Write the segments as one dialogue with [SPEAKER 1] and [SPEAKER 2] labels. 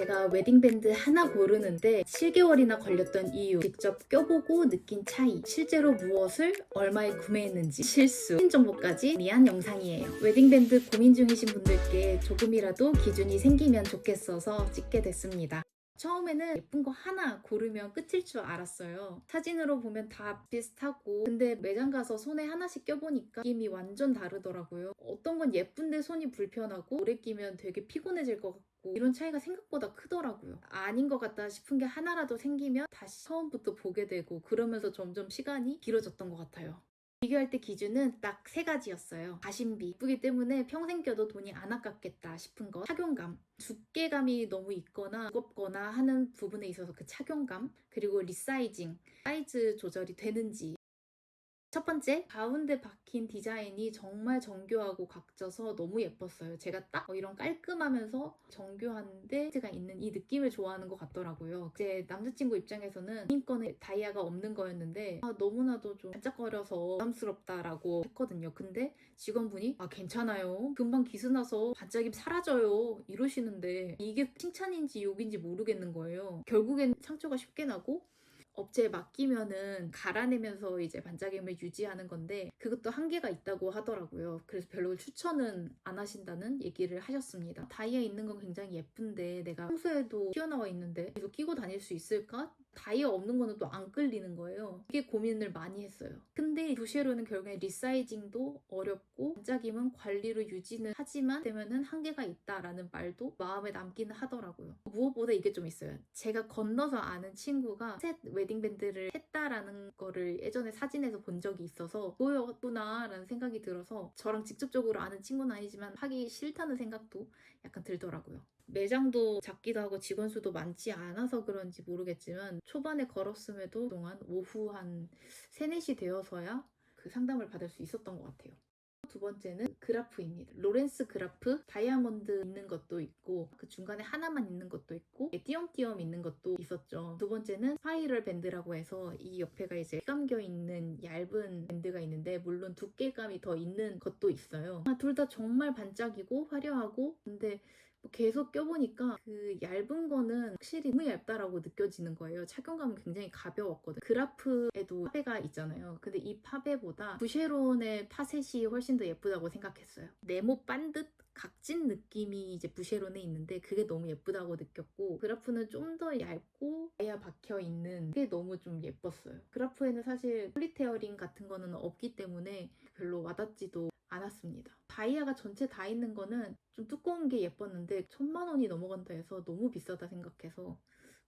[SPEAKER 1] 제가 웨딩밴드 하나 고르는데 7개월이나 걸렸던 이유, 직접 껴보고 느낀 차이, 실제로 무엇을 얼마에 구매했는지, 실수, 정보까지 미한 영상이에요. 웨딩밴드 고민 중이신 분들께 조금이라도 기준이 생기면 좋겠어서 찍게 됐습니다. 처음에는 예쁜 거 하나 고르면 끝일 줄 알았어요. 사진으로 보면 다 비슷하고 근데 매장 가서 손에 하나씩 껴보니까 느낌이 완전 다르더라고요. 어떤 건 예쁜데 손이 불편하고 오래 끼면 되게 피곤해질 것 같고 이런 차이가 생각보다 크더라고요. 아닌 것 같다 싶은 게 하나라도 생기면 다시 처음부터 보게 되고 그러면서 점점 시간이 길어졌던 것 같아요. 비교할 때 기준은 딱 세 가지였어요. 가심비. 예쁘기 때문에 평생 껴도 돈이 안 아깝겠다 싶은 거. 착용감. 두께감이 너무 있거나 무겁거나 하는 부분에 있어서 그 착용감. 그리고 리사이징. 사이즈 조절이 되는지. 첫 번째, 가운데 박힌 디자인이 정말 정교하고 각져서 너무 예뻤어요. 제가 딱 어, 이런 깔끔하면서 정교한데 가 있는 이 느낌을 좋아하는 것 같더라고요. 제 남자친구 입장에서는 거는 다이아가 없는 거였는데 아, 너무나도 좀 반짝거려서 부담스럽다라고 했거든요. 근데 직원분이 아 괜찮아요. 금방 기스나서 반짝임 사라져요. 이러시는데 이게 칭찬인지 욕인지 모르겠는 거예요. 결국엔 상처가 쉽게 나고 업체에 맡기면은 갈아내면서 이제 반짝임을 유지하는 건데 그것도 한계가 있다고 하더라고요. 그래서 별로 추천은 안 하신다는 얘기를 하셨습니다. 다이아 있는 건 굉장히 예쁜데 내가 평소에도 튀어나와 있는데 계속 끼고 다닐 수 있을까? 다이아 없는 거는 또 안 끌리는 거예요. 이게 고민을 많이 했어요. 근데 부쉐로는 결국에 리사이징도 어렵고 반짝임은 관리로 유지는 하지만 되면은 한계가 있다라는 말도 마음에 남기는 하더라고요. 무엇보다 이게 좀 있어요. 제가 건너서 아는 친구가 셋 웨딩 밴드를 했다라는 거를 예전에 사진에서 본 적이 있어서 그거였구나라는 생각이 들어서 저랑 직접적으로 아는 친구는 아니지만 하기 싫다는 생각도 약간 들더라고요. 매장도 작기도 하고 직원 수도 많지 않아서 그런지 모르겠지만 초반에 걸었음에도 동안 오후 한 3, 4시 되어서야 그 상담을 받을 수 있었던 것 같아요. 두 번째는 그라프입니다. 로렌스 그라프 다이아몬드 있는 것도 있고 그 중간에 하나만 있는 것도 있고 띄엄띄엄 있는 것도 있었죠. 두 번째는 스파이럴 밴드라고 해서 이 옆에가 이제 감겨 있는 얇은 밴드가 있는데 물론 두께감이 더 있는 것도 있어요. 둘 다 정말 반짝이고 화려하고 근데 뭐 계속 껴보니까 그 얇은 거는 확실히 너무 얇다라고 느껴지는 거예요. 착용감은 굉장히 가벼웠거든. 그라프에도 파베가 있잖아요. 근데 이 파베보다 부쉐론의 파셋이 훨씬 더 예쁘다고 생각했어요. 네모 반듯 각진 느낌이 이제 부쉐론에 있는데 그게 너무 예쁘다고 느꼈고 그라프는 좀 더 얇고 아야 박혀 있는 게 너무 좀 예뻤어요. 그라프에는 사실 폴리테어링 같은 거는 없기 때문에 별로 와닿지도 않았습니다. 다이아가 전체 다 있는 거는 좀 두꺼운 게 예뻤는데 천만 원이 넘어간다 해서 너무 비싸다 생각해서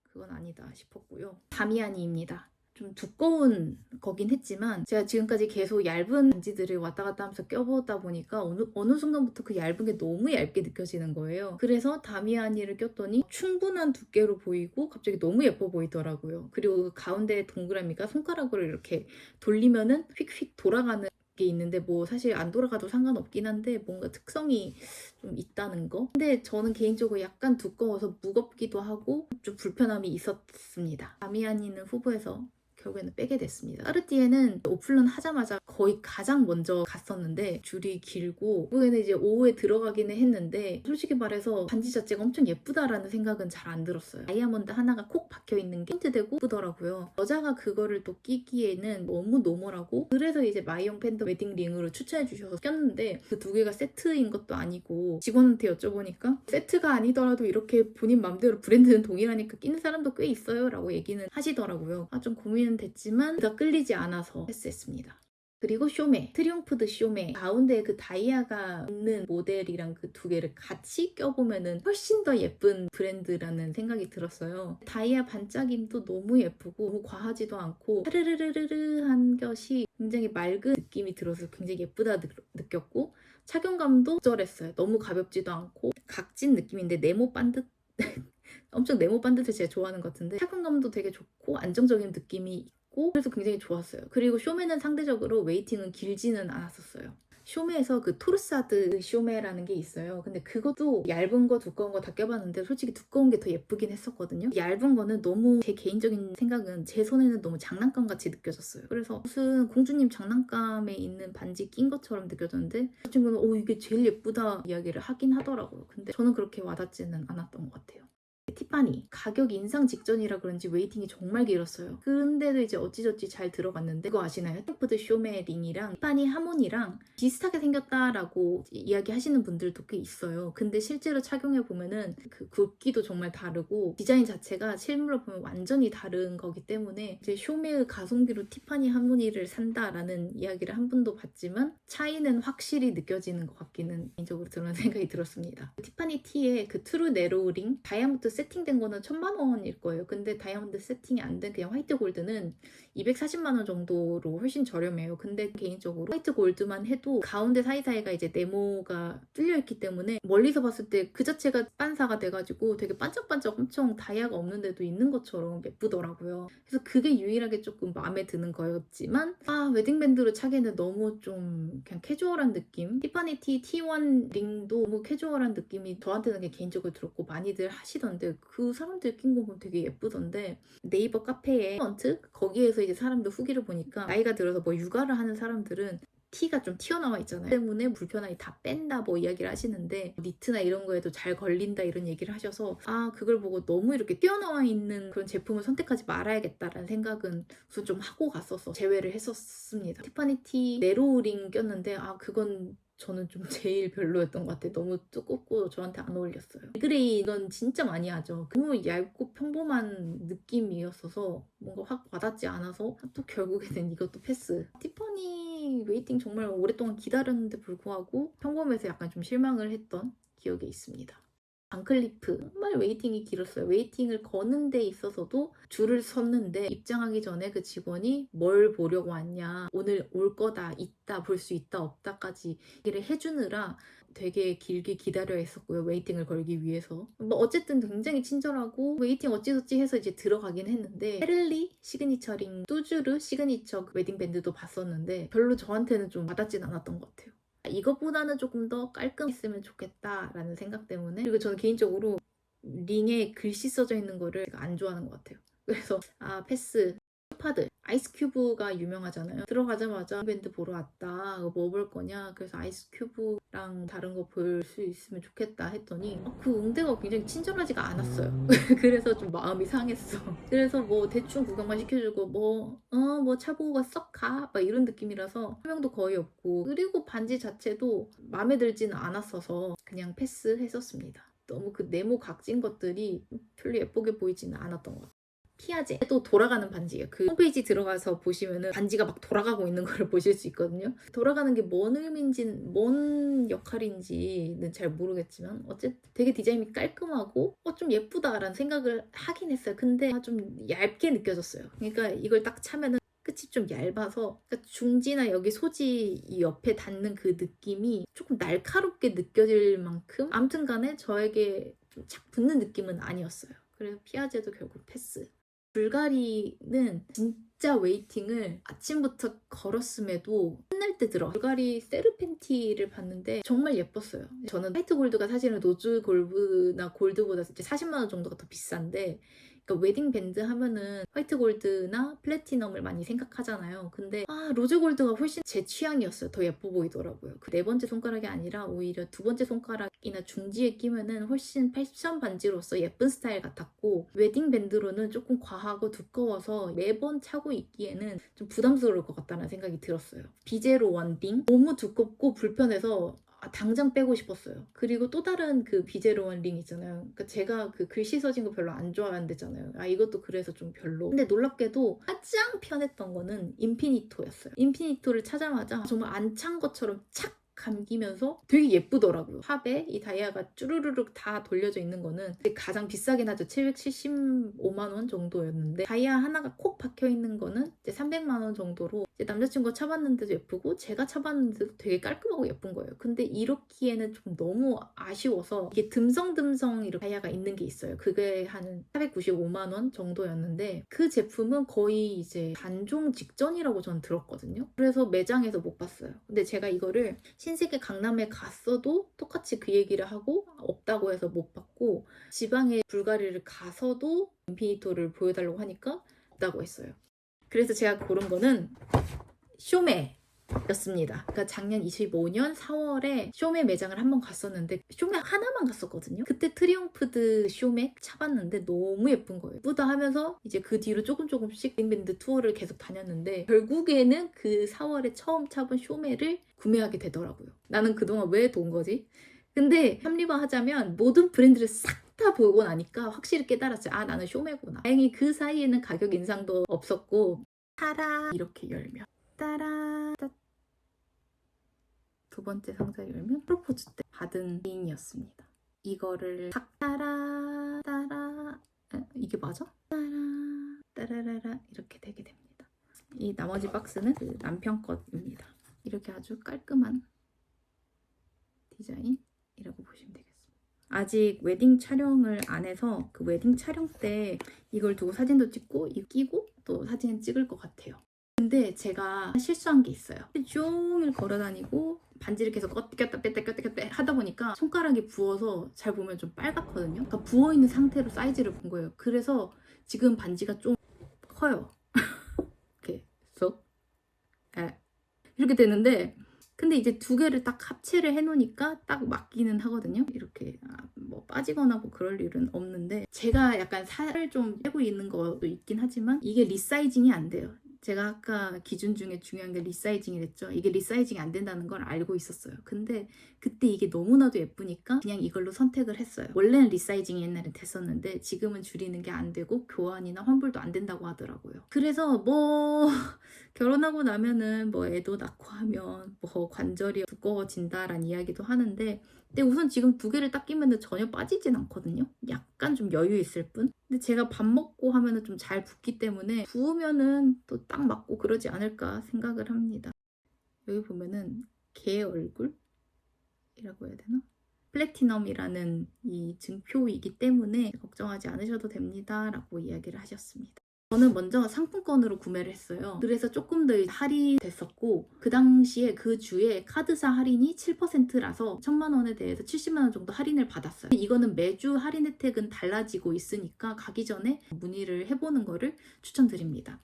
[SPEAKER 1] 그건 아니다 싶었고요. 다미아니입니다. 좀 두꺼운 거긴 했지만 제가 지금까지 계속 얇은 반지들을 왔다 갔다 하면서 껴보다 보니까 어느, 어느 순간부터 그 얇은 게 너무 얇게 느껴지는 거예요. 그래서 다미아니를 꼈더니 충분한 두께로 보이고 갑자기 너무 예뻐 보이더라고요. 그리고 그 가운데 동그라미가 손가락으로 이렇게 돌리면은 휙휙 돌아가는 게 있는데 뭐 사실 안 돌아가도 상관없긴 한데 뭔가 특성이 좀 있다는 거. 근데 저는 개인적으로 약간 두꺼워서 무겁기도 하고 좀 불편함이 있었습니다. 다미아니는 후보에서 결국에는 빼게 됐습니다. 까르띠에는 오픈런 하자마자 거의 가장 먼저 갔었는데 줄이 길고 결국에는 이제 오후에 들어가기는 했는데 솔직히 말해서 반지 자체가 엄청 예쁘다라는 생각은 잘 안 들었어요. 다이아몬드 하나가 콕 박혀 있는 게 힌트되고 예쁘더라고요. 여자가 그거를 또 끼기에는 너무 노멀하고 그래서 이제 마이용 팬더 웨딩 링으로 추천해 주셔서 꼈는데 그 두 개가 세트인 것도 아니고 직원한테 여쭤보니까 세트가 아니더라도 이렇게 본인 맘대로 브랜드는 동일하니까 끼는 사람도 꽤 있어요 라고 얘기는 하시더라고요. 아 좀 고민은 됐지만 다 끌리지 않아서 패스했습니다. 그리고 쇼메, 트리ум프드 쇼메 가운데 그 다이아가 있는 모델이랑 그 두 개를 같이 껴보면은 훨씬 더 예쁜 브랜드라는 생각이 들었어요. 다이아 반짝임도 너무 예쁘고 너무 과하지도 않고 하르르르르한 것이 굉장히 맑은 느낌이 들어서 굉장히 예쁘다 느, 느꼈고 착용감도 적절했어요. 너무 가볍지도 않고 각진 느낌인데 네모 반듯 엄청 네모 반듯을 제가 좋아하는 것 같은데 착용감도 되게 좋고 안정적인 느낌이 있고 그래서 굉장히 좋았어요. 그리고 쇼메는 상대적으로 웨이팅은 길지는 않았었어요. 쇼메에서 그 토르사드 쇼메라는 게 있어요. 근데 그것도 얇은 거 두꺼운 거 다 껴봤는데 솔직히 두꺼운 게 더 예쁘긴 했었거든요. 얇은 거는 너무 제 개인적인 생각은 제 손에는 너무 장난감 같이 느껴졌어요. 그래서 무슨 공주님 장난감에 있는 반지 낀 것처럼 느껴졌는데 그 친구는 오 이게 제일 예쁘다 이야기를 하긴 하더라고요. 근데 저는 그렇게 와닿지는 않았던 것 같아요. 티파니 가격 인상 직전이라 그런지 웨이팅이 정말 길었어요. 근데도 이제 어찌저찌 잘 들어갔는데 그거 아시나요? 템프드 쇼메 링이랑 티파니 하모니랑 비슷하게 생겼다라고 이야기 하시는 분들도 꽤 있어요. 근데 실제로 착용해 보면은 그 굵기도 정말 다르고 디자인 자체가 실물로 보면 완전히 다른 거기 때문에 이제 쇼메의 가성비로 티파니 하모니를 산다라는 이야기를 한 분도 봤지만 차이는 확실히 느껴지는 것 같기는 개인적으로 그런 생각이 들었습니다. 티파니 티의 그 트루 네로우 링 다이아몬드 세팅된 거는 천만 원일 거예요. 근데 다이아몬드 세팅이 안 된 그냥 화이트 골드는 240만 원 정도로 훨씬 저렴해요. 근데 개인적으로 화이트 골드만 해도 가운데 사이사이가 이제 네모가 뚫려 있기 때문에 멀리서 봤을 때 그 자체가 반사가 돼가지고 되게 반짝반짝 엄청 다이아가 없는데도 있는 것처럼 예쁘더라고요. 그래서 그게 유일하게 조금 마음에 드는 거였지만 아 웨딩밴드로 차기에는 너무 좀 그냥 캐주얼한 느낌 티파니 티 T1 링도 너무 캐주얼한 느낌이 저한테는 개인적으로 들었고 많이들 하시던데 그 사람들 낀 거 보면 되게 예쁘던데 네이버 카페에 헌트 거기에서 이제 사람들 후기를 보니까 나이가 들어서 뭐 육아를 하는 사람들은 티가 좀 튀어나와 있잖아요. 때문에 불편하게 다 뺀다 뭐 이야기를 하시는데 니트나 이런 거에도 잘 걸린다 이런 얘기를 하셔서 아 그걸 보고 너무 이렇게 튀어나와 있는 그런 제품을 선택하지 말아야겠다라는 생각은 좀 하고 갔었어 제외를 했었습니다. 티파니 티 네로링 꼈는데 아 그건 저는 좀 제일 별로였던 것 같아요. 너무 두껍고 저한테 안 어울렸어요. 그레이 이건 진짜 많이 하죠. 너무 얇고 평범한 느낌이었어서 뭔가 확 와닿지 않아서 또 결국에는 이것도 패스. 티파니 웨이팅 정말 오랫동안 기다렸는데 불구하고 평범해서 약간 좀 실망을 했던 기억이 있습니다. 방클리프 정말 웨이팅이 길었어요. 웨이팅을 거는 데 있어서도 줄을 섰는데 입장하기 전에 그 직원이 뭘 보려고 왔냐 오늘 올 거다 있다 볼 수 있다 없다까지 얘기를 해주느라 되게 길게 기다려 했었고요. 웨이팅을 걸기 위해서. 뭐 어쨌든 굉장히 친절하고 웨이팅 어찌저찌 해서 이제 들어가긴 했는데 헤를리 시그니처링 뚜주르 시그니처 웨딩 밴드도 봤었는데 별로 저한테는 좀 와닿진 않았던 것 같아요. 이것보다는 조금 더 깔끔했으면 좋겠다라는 생각 때문에 그리고 저는 개인적으로 링에 글씨 써져 있는 거를 안 좋아하는 것 같아요. 그래서 아 패스 파드 아이스큐브가 유명하잖아요. 들어가자마자 밴드 보러 왔다. 뭐 볼 거냐? 그래서 아이스큐브랑 다른 거 볼 수 있으면 좋겠다 했더니 어, 그 응대가 굉장히 친절하지가 않았어요. 그래서 좀 마음이 상했어. 그래서 뭐 대충 구경만 시켜주고 뭐 어 뭐 차 보고 가썩 가. 막 이런 느낌이라서 설명도 거의 없고 그리고 반지 자체도 마음에 들지는 않았어서 그냥 패스했었습니다. 너무 그 네모 각진 것들이 별로 예쁘게 보이지는 않았던 것 같아요. 피아제 또 돌아가는 반지예요. 그 홈페이지 들어가서 보시면은 반지가 막 돌아가고 있는 걸 보실 수 있거든요. 돌아가는 게 뭔 의미인지는 뭔 역할인지는 잘 모르겠지만 어쨌든 되게 디자인이 깔끔하고 어 좀 예쁘다라는 생각을 하긴 했어요. 근데 아, 좀 얇게 느껴졌어요. 그러니까 이걸 딱 차면은 끝이 좀 얇아서 그러니까 중지나 여기 소지 이 옆에 닿는 그 느낌이 조금 날카롭게 느껴질 만큼 아무튼 간에 저에게 좀 착 붙는 느낌은 아니었어요. 그래서 피아제도 결국 패스. 불가리는 진짜 웨이팅을 아침부터 걸었음에도 끝날 때 들어. 불가리 세르 팬티를 봤는데 정말 예뻤어요. 저는 화이트 골드가 사실은 노즈 골드나 골드보다 이제 40만 원 정도가 더 비싼데 그러니까 웨딩 밴드 하면은 화이트 골드나 플래티넘을 많이 생각하잖아요. 근데 아 로즈 골드가 훨씬 제 취향이었어요. 더 예뻐 보이더라고요. 그 네 번째 손가락이 아니라 오히려 두 번째 손가락이나 중지에 끼면은 훨씬 패션 반지로서 예쁜 스타일 같았고 웨딩 밴드로는 조금 과하고 두꺼워서 매번 차고 있기에는 좀 부담스러울 것 같다는 생각이 들었어요. 비제로 원딩 너무 두껍고 불편해서 아, 당장 빼고 싶었어요. 그리고 또 다른 그 비제로원 링 있잖아요. 그러니까 제가 그 글씨 써진 거 별로 안 좋아한댔잖아요. 아 이것도 그래서 좀 별로. 근데 놀랍게도 가장 편했던 거는 인피니토였어요. 인피니토를 차자마자 정말 안 찬 것처럼 착 감기면서 되게 예쁘더라고요. 팝에 이 다이아가 쭈루루룩 다 돌려져 있는 거는 가장 비싸긴 하죠. 775만 원 정도였는데 다이아 하나가 콕 박혀 있는 거는 이제 300만 원 정도로 남자친구가 차봤는데도 예쁘고 제가 차봤는데도 되게 깔끔하고 예쁜 거예요. 근데 이렇기에는 좀 너무 아쉬워서 이게 듬성듬성 이렇게 다이아가 있는 게 있어요. 그게 한 495만 원 정도였는데 그 제품은 거의 이제 단종 직전이라고 전 들었거든요. 그래서 매장에서 못 봤어요. 근데 제가 이거를 신세계 강남에 갔어도 똑같이 그 얘기를 하고 없다고 해서 못 봤고 지방에 불가리를 가서도 인피니토를 보여달라고 하니까 없다고 했어요. 그래서 제가 고른 거는 쇼메 였습니다. 그러니까 작년 25년 4월에 쇼메 매장을 한번 갔었는데 쇼메 하나만 갔었거든요. 그때 트리ум프드 쇼메 차봤는데 너무 예쁜 거예요. 예쁘다 하면서 이제 그 뒤로 조금 조금씩 밴드 투어를 계속 다녔는데 결국에는 그 4월에 처음 차본 쇼메를 구매하게 되더라고요. 나는 그동안 왜 돈 거지? 근데 합리화 하자면 모든 브랜드를 싹 다 보고 나니까 확실히 깨달았어요. 아 나는 쇼메구나. 다행히 그 사이에는 가격 인상도 없었고 타라 이렇게 열면 따라 따- 두 번째 상자를 열면 프로포즈 때 받은 개인이었습니다. 이거를 탁 따라 따라 에, 이게 맞아? 따라 따라라라 이렇게 되게 됩니다. 이 나머지 박스는 그 남편 것입니다. 이렇게 아주 깔끔한 디자인이라고 보시면 되겠습니다. 아직 웨딩 촬영을 안 해서 그 웨딩 촬영 때 이걸 두고 사진도 찍고 이 끼고 또 사진 찍을 것 같아요. 근데 제가 실수한 게 있어요. 종일 걸어 다니고 반지를 계속 껐다 뺐다 꼈다 꼈다 하다 보니까 손가락이 부어서 잘 보면 좀 빨갛거든요. 그러니까 부어 있는 상태로 사이즈를 본 거예요. 그래서 지금 반지가 좀 커요. 이렇게 쏙 에. 이렇게 되는데 근데 이제 두 개를 딱 합체를 해놓으니까 딱 맞기는 하거든요. 이렇게 아, 뭐 빠지거나 뭐 그럴 일은 없는데 제가 약간 살을 좀 빼고 있는 것도 있긴 하지만 이게 리사이징이 안 돼요. 제가 아까 기준 중에 중요한 게 리사이징이랬죠. 이게 리사이징이 안 된다는 걸 알고 있었어요. 근데 그때 이게 너무나도 예쁘니까 그냥 이걸로 선택을 했어요. 원래는 리사이징이 옛날엔 됐었는데 지금은 줄이는 게 안 되고 교환이나 환불도 안 된다고 하더라고요. 그래서 뭐 결혼하고 나면은 뭐 애도 낳고 하면 뭐 관절이 두꺼워진다라는 이야기도 하는데 근데 우선 지금 두 개를 딱 끼면 전혀 빠지진 않거든요. 약간 좀 여유 있을 뿐. 근데 제가 밥 먹고 하면은 좀잘 붓기 때문에 부으면은 또 딱 맞고 그러지 않을까 생각을 합니다. 여기 보면은 개 얼굴이라고 해야 되나? 플래티넘이라는 이 증표이기 때문에 걱정하지 않으셔도 됩니다 라고 이야기를 하셨습니다. 저는 먼저 상품권으로 구매를 했어요. 그래서 조금 더 할인 됐었고 그 당시에 그 주에 카드사 할인이 7%라서 1000만 원에 대해서 70만 원 정도 할인을 받았어요. 이거는 매주 할인 혜택은 달라지고 있으니까 가기 전에 문의를 해보는 거를 추천드립니다.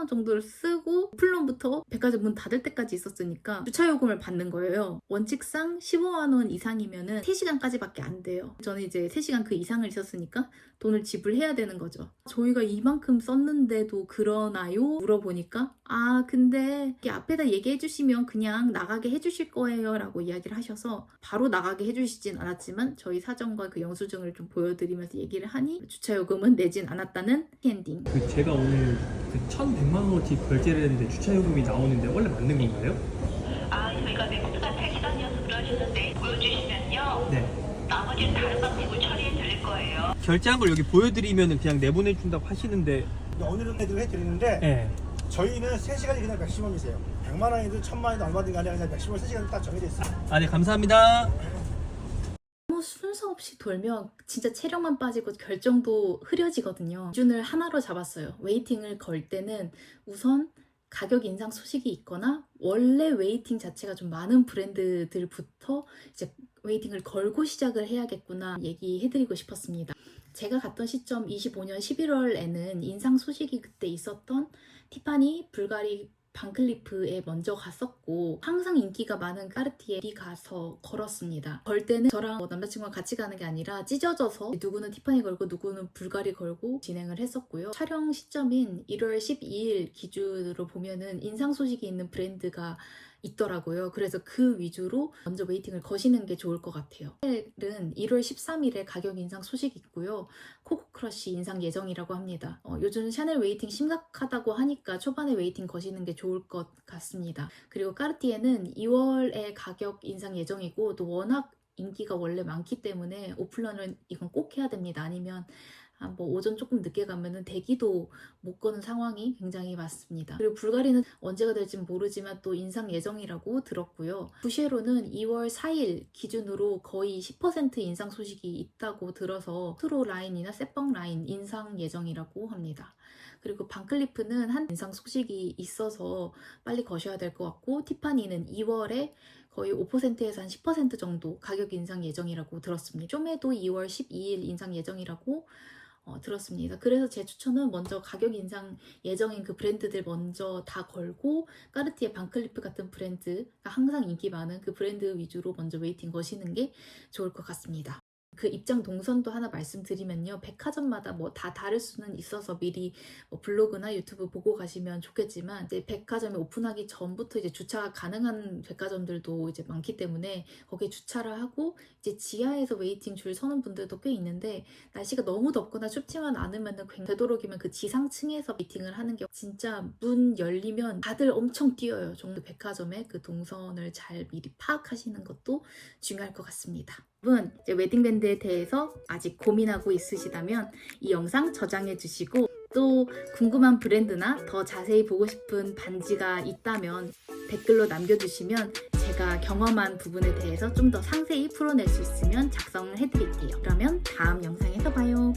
[SPEAKER 1] 3만 원 정도를 쓰고 플론부터 백화점 문 닫을 때까지 있었으니까 주차 요금을 받는 거예요. 원칙상 15만 원 이상이면은 3시간까지밖에 안 돼요. 저는 이제 3시간 그 이상을 있었으니까 돈을 지불해야 되는 거죠. 저희가 이만큼 썼는데도 그러나요? 물어보니까 아 근데 이게 앞에다 얘기해 주시면 그냥 나가게 해주실 거예요 라고 이야기를 하셔서 바로 나가게 해주시진 않았지만 저희 사정과 그 영수증을 좀 보여드리면서 얘기를 하니 주차 요금은 내진 않았다는 엔딩.
[SPEAKER 2] 그 제가 오늘 그 1,100만 원어치 결제를 했는데 주차 요금이 나오는데 원래 맞는 건가요?
[SPEAKER 3] 아, 저희가 넥스가 택시단이어서 그러시는데 보여주시면요.
[SPEAKER 2] 네.
[SPEAKER 3] 나머지는 다른 방식으로 처리해 드릴 거예요.
[SPEAKER 2] 결제한 걸 여기 보여드리면 그냥 내보내 준다고 하시는데
[SPEAKER 4] 오늘은 애들 해드리는데
[SPEAKER 2] 네.
[SPEAKER 4] 저희는 3시간이 그냥 맥시멈이세요 100만 원이든 1000만 원이든 얼마든 간에 그냥 맥시멈 3시간 딱 정해져 있어요
[SPEAKER 2] 아, 네 감사합니다.
[SPEAKER 1] 없이 돌면 진짜 체력만 빠지고 결정도 흐려지거든요. 기준을 하나로 잡았어요. 웨이팅을 걸 때는 우선 가격 인상 소식이 있거나 원래 웨이팅 자체가 좀 많은 브랜드들부터 이제 웨이팅을 걸고 시작을 해야겠구나 얘기해드리고 싶었습니다. 제가 갔던 시점 25년 11월에는 인상 소식이 그때 있었던 티파니, 불가리, 방클리프에 먼저 갔었고 항상 인기가 많은 까르티에에 가서 걸었습니다. 걸 때는 저랑 뭐 남자친구랑 같이 가는 게 아니라 찢어져서 누구는 티파니 걸고 누구는 불가리 걸고 진행을 했었고요. 촬영 시점인 1월 12일 기준으로 보면은 인상 소식이 있는 브랜드가 있더라고요. 그래서 그 위주로 먼저 웨이팅을 거시는 게 좋을 것 같아요. 셀은 1월 13일에 가격 인상 소식이 있고요. 코코크러쉬 인상 예정이라고 합니다. 어, 요즘 샤넬 웨이팅 심각하다고 하니까 초반에 웨이팅 거시는 게 좋을 것 같습니다. 그리고 까르띠에는 2월에 가격 인상 예정이고 또 워낙 인기가 원래 많기 때문에 오플런을 이건 꼭 해야 됩니다. 아니면 아, 뭐 오전 조금 늦게 가면은 대기도 못 거는 상황이 굉장히 많습니다. 그리고 불가리는 언제가 될지는 모르지만 또 인상 예정이라고 들었고요. 부쉐로는 2월 4일 기준으로 거의 10% 인상 소식이 있다고 들어서 트로 라인이나 세뻥 라인 인상 예정이라고 합니다. 그리고 방클리프는 한 인상 소식이 있어서 빨리 거셔야 될 것 같고 티파니는 2월에 거의 5%에서 한 10% 정도 가격 인상 예정이라고 들었습니다. 좀에도 2월 12일 인상 예정이라고 어, 들었습니다. 그래서 제 추천은 먼저 가격 인상 예정인 그 브랜드들 먼저 다 걸고 까르티에 반클리프 같은 브랜드가 항상 인기 많은 그 브랜드 위주로 먼저 웨이팅 거시는 게 좋을 것 같습니다. 그 입장 동선도 하나 말씀드리면요. 백화점마다 뭐 다 다를 수는 있어서 미리 뭐 블로그나 유튜브 보고 가시면 좋겠지만 이제 백화점이 오픈하기 전부터 이제 주차가 가능한 백화점들도 이제 많기 때문에 거기에 주차를 하고 이제 지하에서 웨이팅 줄 서는 분들도 꽤 있는데 날씨가 너무 덥거나 춥지만 않으면은 되도록이면 그 지상층에서 미팅을 하는 게 진짜 문 열리면 다들 엄청 뛰어요. 정도 백화점의 그 동선을 잘 미리 파악하시는 것도 중요할 것 같습니다. 여러분 이제 웨딩 밴드에 대해서 아직 고민하고 있으시다면 이 영상 저장해 주시고 또 궁금한 브랜드나 더 자세히 보고 싶은 반지가 있다면 댓글로 남겨주시면 제가 경험한 부분에 대해서 좀 더 상세히 풀어낼 수 있으면 작성을 해드릴게요. 그러면 다음 영상에서 봐요.